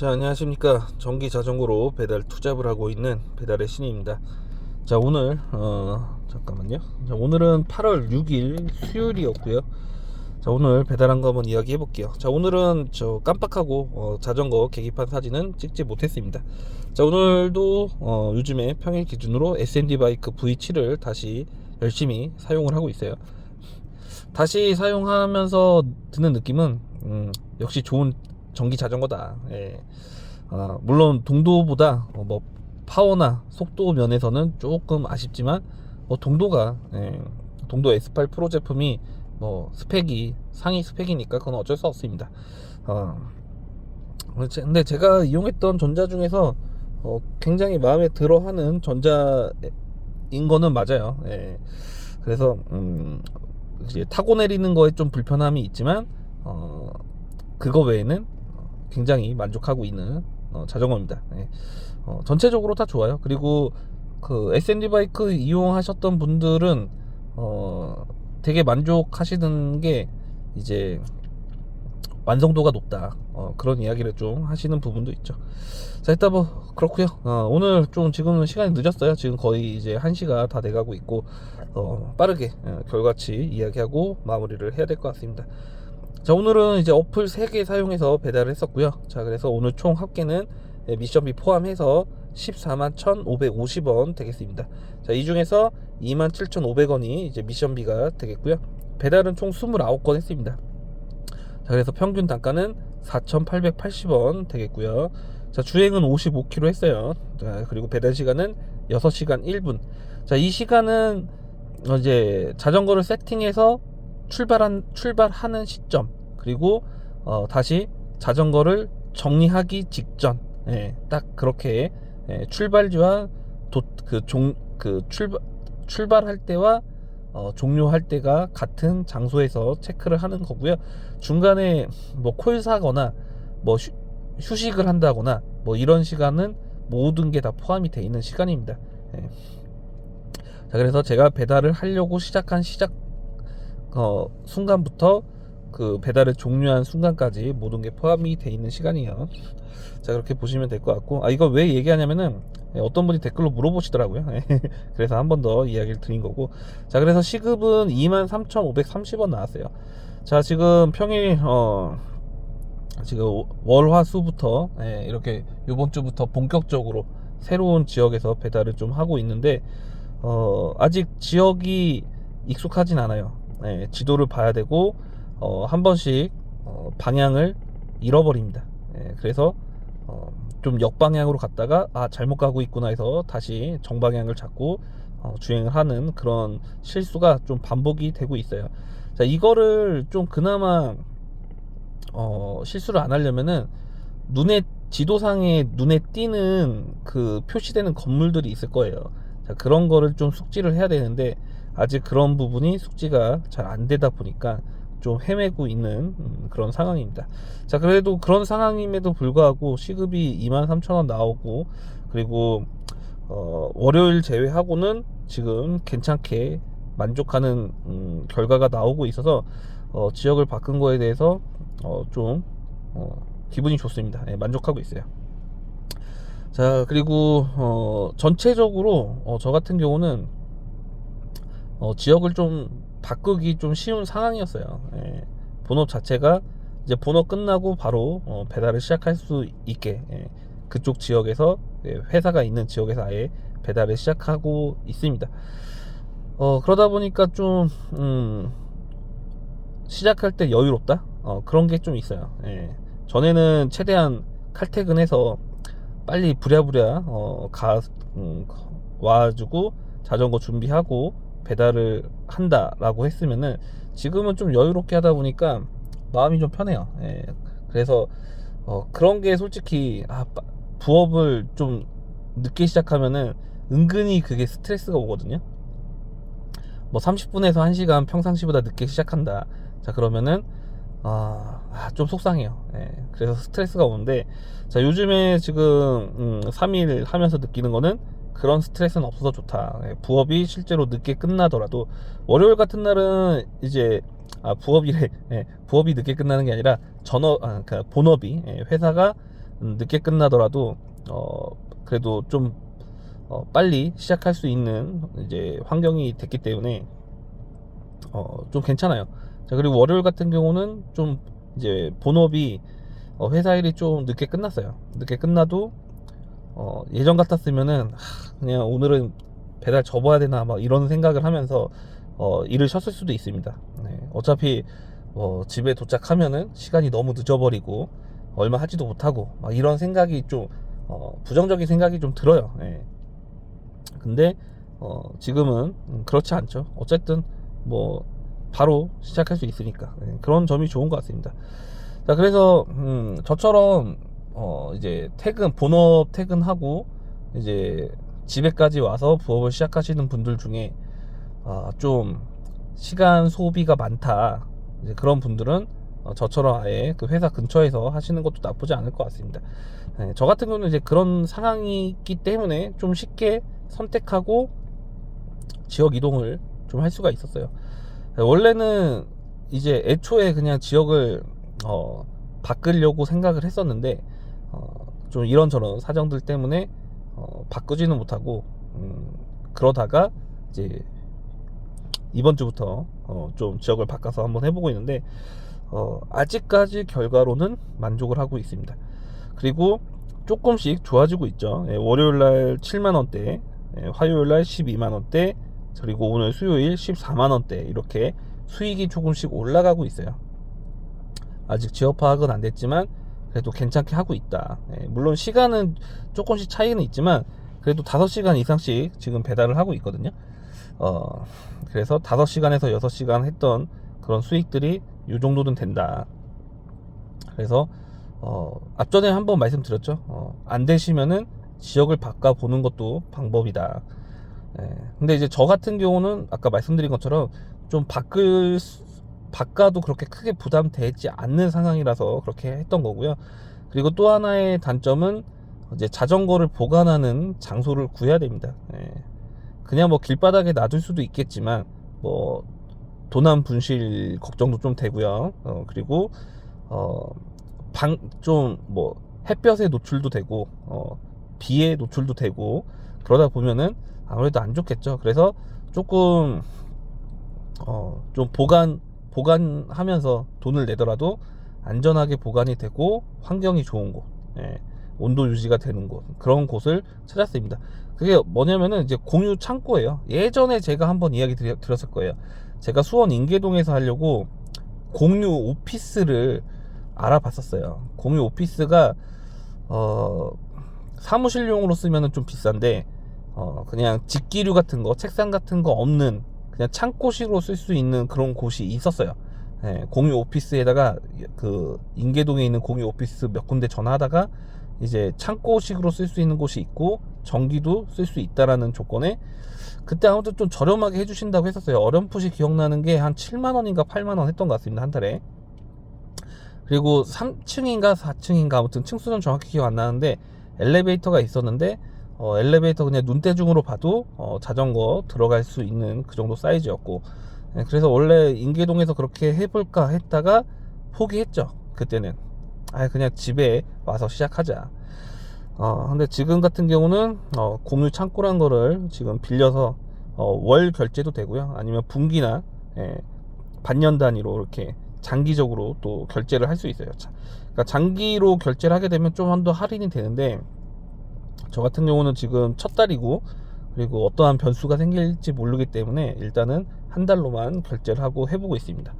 자 안녕하십니까. 전기 자전거로 배달 투잡을 하고 있는 배달의 신입니다. 자 오늘 어 잠깐만요. 자 오늘은 8월 6일 수요일이었고요. 자 오늘 배달한 거 한번 이야기 해 볼게요. 자 오늘은 저 깜빡하고 어, 자전거 계기판 사진은 찍지 못했습니다. 자 오늘도 어, 요즘에 평일 기준으로 S&D 바이크 V7을 다시 열심히 사용을 하고 있어요. 다시 사용하면서 드는 느낌은 음, 역시 좋은 전기 자전거다. 예. 아, 물론 동도보다 어, 뭐 파워나 속도 면에서는 조금 아쉽지만 뭐 동도가 예, 동도 S8 프로 제품이 뭐 스펙이 상위 스펙이니까 그건 어쩔 수 없습니다. 어, 근데 제가 이용했던 전자 중에서 어, 굉장히 마음에 들어하는 전자인 거는 맞아요. 예. 그래서 음, 타고 내리는 거에 좀 불편함이 있지만 어, 그거 외에는 굉장히 만족하고 있는 어, 자전거입니다. 예. 어, 전체적으로 다 좋아요. 그리고 그 S&D 바이크 이용하셨던 분들은 어, 되게 만족하시는 게 이제 완성도가 높다. 어, 그런 이야기를 좀 하시는 부분도 있죠. 자, 일단 뭐 그렇고요. 어, 오늘 좀 지금은 시간이 늦었어요. 지금 거의 이제 1시가 다 돼가고 있고 어, 빠르게 어, 결과치 이야기하고 마무리를 해야 될 것 같습니다. 자 오늘은 이제 어플 3개 사용해서 배달을 했었고요. 자 그래서 오늘 총 합계는 예, 미션비 포함해서 14만 1,550원 되겠습니다. 자 이 중에서 27,500원이 이제 미션비가 되겠고요. 배달은 총 29건 했습니다. 자 그래서 평균 단가는 4,880원 되겠고요. 자 주행은 55km 했어요. 자 그리고 배달 시간은 6시간 1분. 자 이 시간은 이제 자전거를 세팅해서 출발한 출발하는 시점 그리고 어, 다시 자전거를 정리하기 직전 예, 딱 그렇게 예, 출발지와 그종그 그 출발 출발할 때와 어, 종료할 때가 같은 장소에서 체크를 하는 거고요. 중간에 뭐 콜 사거나 뭐 휴, 휴식을 한다거나 뭐 이런 시간은 모든 게 다 포함이 되어 있는 시간입니다. 예. 자 그래서 제가 배달을 하려고 시작한 시작 어, 순간부터 그 배달을 종료한 순간까지 모든 게 포함이 돼 있는 시간이에요. 자 그렇게 보시면 될 것 같고 아 이거 왜 얘기하냐면은 예, 어떤 분이 댓글로 물어보시더라고요. 그래서 한 번 더 이야기를 드린 거고 자 그래서 시급은 23,530원 나왔어요. 자 지금 평일 어 지금 월화수부터 예, 이렇게 이번 주부터 본격적으로 새로운 지역에서 배달을 좀 하고 있는데 어 아직 지역이 익숙하진 않아요. 예, 지도를 봐야 되고 어, 한 번씩 어, 방향을 잃어버립니다. 예, 그래서 어, 좀 역방향으로 갔다가 아 잘못 가고 있구나 해서 다시 정방향을 잡고 어, 주행을 하는 그런 실수가 좀 반복이 되고 있어요. 자 이거를 좀 그나마 어, 실수를 안 하려면은 눈에 지도상에 눈에 띄는 그 표시되는 건물들이 있을 거예요. 자 그런 거를 좀 숙지를 해야 되는데 아직 그런 부분이 숙지가 잘 안 되다 보니까 좀 헤매고 있는 음, 그런 상황입니다. 자, 그래도 그런 상황임에도 불구하고 시급이 23,000원 나오고 그리고 어, 월요일 제외하고는 지금 괜찮게 만족하는 음, 결과가 나오고 있어서 어, 지역을 바꾼 거에 대해서 어, 좀 어, 기분이 좋습니다. 예, 만족하고 있어요. 자, 그리고 어, 전체적으로 어, 저 같은 경우는 어, 지역을 좀 바꾸기 좀 쉬운 상황이었어요. 예, 본업 자체가 이제 본업 끝나고 바로 어, 배달을 시작할 수 있게 예, 그쪽 지역에서 예, 회사가 있는 지역에서 아예 배달을 시작하고 있습니다. 어, 그러다 보니까 좀 음, 시작할 때 여유롭다 어, 그런 게 좀 있어요. 예, 전에는 최대한 칼퇴근해서 빨리 부랴부랴 어, 가 음, 와가지고 자전거 준비하고 배달을 한다라고 했으면은 지금은 좀 여유롭게 하다 보니까 마음이 좀 편해요. 예. 그래서 어, 그런 게 솔직히 아, 부업을 좀 늦게 시작하면은 은근히 그게 스트레스가 오거든요. 뭐 30분에서 1시간 평상시보다 늦게 시작한다. 자 그러면은 아, 아, 좀 속상해요. 예. 그래서 스트레스가 오는데 자 요즘에 지금 음, 3일 하면서 느끼는 거는 그런 스트레스는 없어서 좋다. 예, 부업이 실제로 늦게 끝나더라도 월요일 같은 날은 이제 아 부업이래 예, 부업이 늦게 끝나는 게 아니라 전업 아, 그러니까 본업이 예, 회사가 음, 늦게 끝나더라도 어 그래도 좀 어, 빨리 시작할 수 있는 이제 환경이 됐기 때문에 어 좀 괜찮아요. 자 그리고 월요일 같은 경우는 좀 이제 본업이 어, 회사 일이 좀 늦게 끝났어요. 늦게 끝나도 어, 예전 같았으면은 하, 그냥 오늘은 배달 접어야 되나 막 이런 생각을 하면서 어, 일을 쉬었을 수도 있습니다. 네, 어차피 어, 집에 도착하면은 시간이 너무 늦어버리고 얼마 하지도 못하고 막 이런 생각이 좀 어, 부정적인 생각이 좀 들어요. 네. 근데 어, 지금은 음, 그렇지 않죠. 어쨌든 뭐 바로 시작할 수 있으니까 네, 그런 점이 좋은 것 같습니다. 자 그래서 음, 저처럼 어, 이제 퇴근 본업 퇴근하고 이제 집에까지 와서 부업을 시작하시는 분들 중에 아, 좀 시간 소비가 많다 이제 그런 분들은 어, 저처럼 아예 그 회사 근처에서 하시는 것도 나쁘지 않을 것 같습니다. 네, 저 같은 경우는 이제 그런 상황이 있기 때문에 좀 쉽게 선택하고 지역 이동을 좀 할 수가 있었어요. 네, 원래는 이제 애초에 그냥 지역을 어, 바꾸려고 생각을 했었는데 어, 좀 이런저런 사정들 때문에 어, 바꾸지는 못하고 음, 그러다가 이제 이번 주부터 어, 좀 지역을 바꿔서 한번 해보고 있는데 어, 아직까지 결과로는 만족을 하고 있습니다. 그리고 조금씩 좋아지고 있죠. 예, 월요일 날 7만 원대, 예, 화요일 날 12만 원대, 그리고 오늘 수요일 14만 원대 이렇게 수익이 조금씩 올라가고 있어요. 아직 지역 파악은 안 됐지만 그래도 괜찮게 하고 있다. 예, 물론 시간은 조금씩 차이는 있지만 그래도 5시간 이상씩 지금 배달을 하고 있거든요. 어, 그래서 5시간에서 6시간 했던 그런 수익들이 이 정도는 된다. 그래서 어, 앞전에 한번 말씀드렸죠. 어, 안 되시면은 지역을 바꿔 보는 것도 방법이다. 예, 근데 이제 저 같은 경우는 아까 말씀드린 것처럼 좀 바꿀 수- 바꿔도 그렇게 크게 부담되지 않는 상황이라서 그렇게 했던 거고요. 그리고 또 하나의 단점은 이제 자전거를 보관하는 장소를 구해야 됩니다. 예. 그냥 뭐 길바닥에 놔둘 수도 있겠지만 뭐 도난 분실 걱정도 좀 되고요. 어, 그리고 어방 좀 뭐 햇볕에 노출도 되고 어 비에 노출도 되고 그러다 보면은 아무래도 안 좋겠죠. 그래서 조금 어 좀 보관 보관하면서 돈을 내더라도 안전하게 보관이 되고 환경이 좋은 곳, 예, 온도 유지가 되는 곳 그런 곳을 찾았습니다. 그게 뭐냐면은 이제 공유 창고예요. 예전에 제가 한번 이야기 들었을 거예요. 제가 수원 인계동에서 하려고 공유 오피스를 알아봤었어요. 공유 오피스가 어 사무실용으로 쓰면은 좀 비싼데 어 그냥 직기류 같은 거, 책상 같은 거 없는 그냥 창고식으로 쓸 수 있는 그런 곳이 있었어요. 예, 공유 오피스에다가 그 인계동에 있는 공유 오피스 몇 군데 전화하다가 이제 창고식으로 쓸 수 있는 곳이 있고 전기도 쓸 수 있다라는 조건에 그때 아무튼 좀 저렴하게 해주신다고 했었어요. 어렴풋이 기억나는 게 한 7만 원인가 8만 원 했던 것 같습니다 한 달에. 그리고 3층인가 4층인가 아무튼 층수는 정확히 기억 안 나는데 엘리베이터가 있었는데 어, 엘리베이터 그냥 눈대중으로 봐도 어, 자전거 들어갈 수 있는 그 정도 사이즈였고 예, 그래서 원래 인계동에서 그렇게 해볼까 했다가 포기했죠 그때는. 아 그냥 집에 와서 시작하자. 어 근데 지금 같은 경우는 어, 공유 창고란 거를 지금 빌려서 어, 월 결제도 되고요. 아니면 분기나 예, 반년 단위로 이렇게 장기적으로 또 결제를 할 수 있어요. 자, 그러니까 장기로 결제를 하게 되면 좀 더 할인이 되는데 저 같은 경우는 지금 첫 달이고 그리고 어떠한 변수가 생길지 모르기 때문에 일단은 한 달로만 결제를 하고 해보고 있습니다.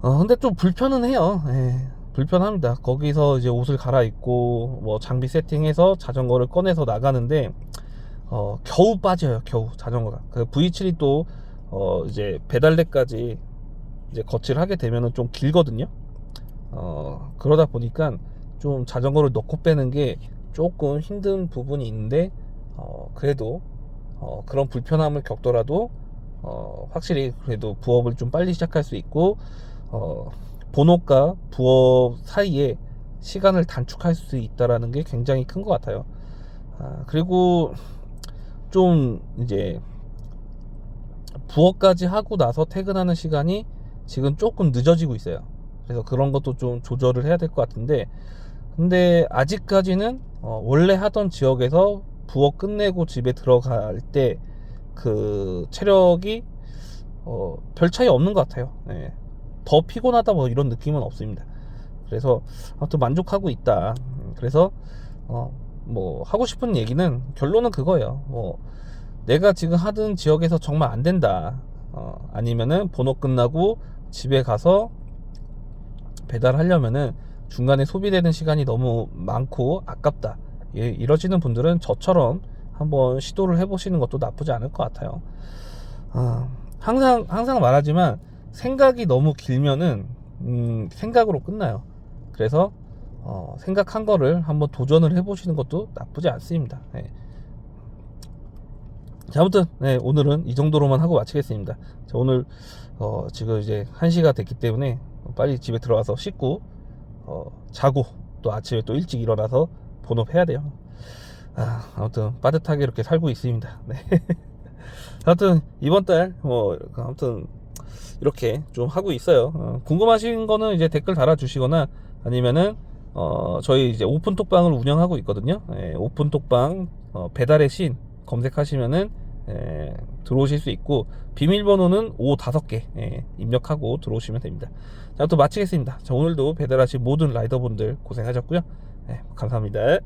어, 근데 좀 불편은 해요. 예, 불편합니다. 거기서 이제 옷을 갈아입고 뭐 장비 세팅해서 자전거를 꺼내서 나가는데 어, 겨우 빠져요. 겨우 자전거가. 그 V7이 또 어, 이제 배달대까지 이제 거치를 하게 되면은 좀 길거든요. 어, 그러다 보니까 좀 자전거를 넣고 빼는 게 조금 힘든 부분이 있는데 어, 그래도 어, 그런 불편함을 겪더라도 어, 확실히 그래도 부업을 좀 빨리 시작할 수 있고 어, 본업과 부업 사이에 시간을 단축할 수 있다라는 게 굉장히 큰 것 같아요. 아, 그리고 좀 이제 부업까지 하고 나서 퇴근하는 시간이 지금 조금 늦어지고 있어요. 그래서 그런 것도 좀 조절을 해야 될 것 같은데 근데 아직까지는 어, 원래 하던 지역에서 부업 끝내고 집에 들어갈 때 그 체력이 어, 별 차이 없는 것 같아요. 예. 더 피곤하다 뭐 이런 느낌은 없습니다. 그래서 아무튼 만족하고 있다. 음, 그래서 어, 뭐 하고 싶은 얘기는 결론은 그거예요. 뭐 내가 지금 하던 지역에서 정말 안 된다. 어, 아니면은 번호 끝나고 집에 가서 배달하려면은 중간에 소비되는 시간이 너무 많고 아깝다. 예, 이러시는 분들은 저처럼 한번 시도를 해보시는 것도 나쁘지 않을 것 같아요. 아, 항상 항상 말하지만 생각이 너무 길면은 음, 생각으로 끝나요. 그래서 어, 생각한 거를 한번 도전을 해보시는 것도 나쁘지 않습니다. 예. 자, 아무튼 네, 오늘은 이 정도로만 하고 마치겠습니다. 자, 오늘 어, 지금 이제 1시가 됐기 때문에 빨리 집에 들어와서 씻고 어, 자고 또 아침에 또 일찍 일어나서 본업해야 돼요. 아, 아무튼 빠듯하게 이렇게 살고 있습니다. 네. 아무튼 이번 달 뭐 아무튼 이렇게 좀 하고 있어요. 어, 궁금하신 거는 이제 댓글 달아주시거나 아니면은 어, 저희 이제 오픈 톡방을 운영하고 있거든요. 예, 오픈 톡방 어, 배달의 신 검색하시면은 예, 들어오실 수 있고 비밀번호는 O 다섯 개 예, 입력하고 들어오시면 됩니다. 자, 또 마치겠습니다. 자, 오늘도 배달하신 모든 라이더분들 고생하셨고요. 예, 감사합니다.